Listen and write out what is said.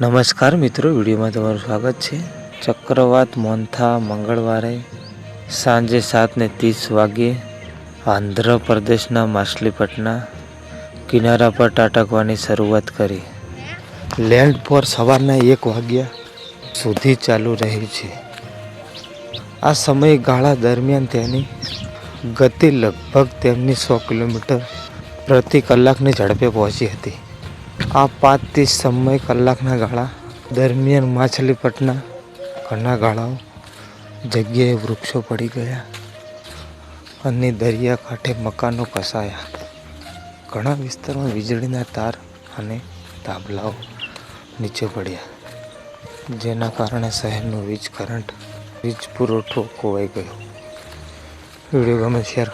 નમસ્કાર મિત્રો, વિડીયોમાં તમારું સ્વાગત છે. ચક્રવાત મોન્થા મંગળવારે સાંજે સાતને ત્રીસ વાગ્યે આંધ્રપ્રદેશના માછલીપટના કિનારા પર ટાટકવાની શરૂઆત કરી. લેન્ડ પર સવારના એક વાગ્યા સુધી ચાલુ રહી છે. આ સમયગાળા દરમિયાન તેની ગતિ લગભગ તેમની સો કિલોમીટર પ્રતિ કલાકની ઝડપે પહોંચી હતી. આ પાંચથી સમય કલાકના ગાળા દરમિયાન માછલીપટના ઘણા ગાળાઓ જગ્યાએ વૃક્ષો પડી ગયા અને દરિયા કાંઠે મકાનો કસાયા. ઘણા વિસ્તારમાં વીજળીના તાર અને તાંબલાઓ નીચે પડ્યા, જેના કારણે શહેરનો વીજ કરંટ, વીજ પુરવઠો ખોવાઈ ગયો. વીડિયો ગમે શેર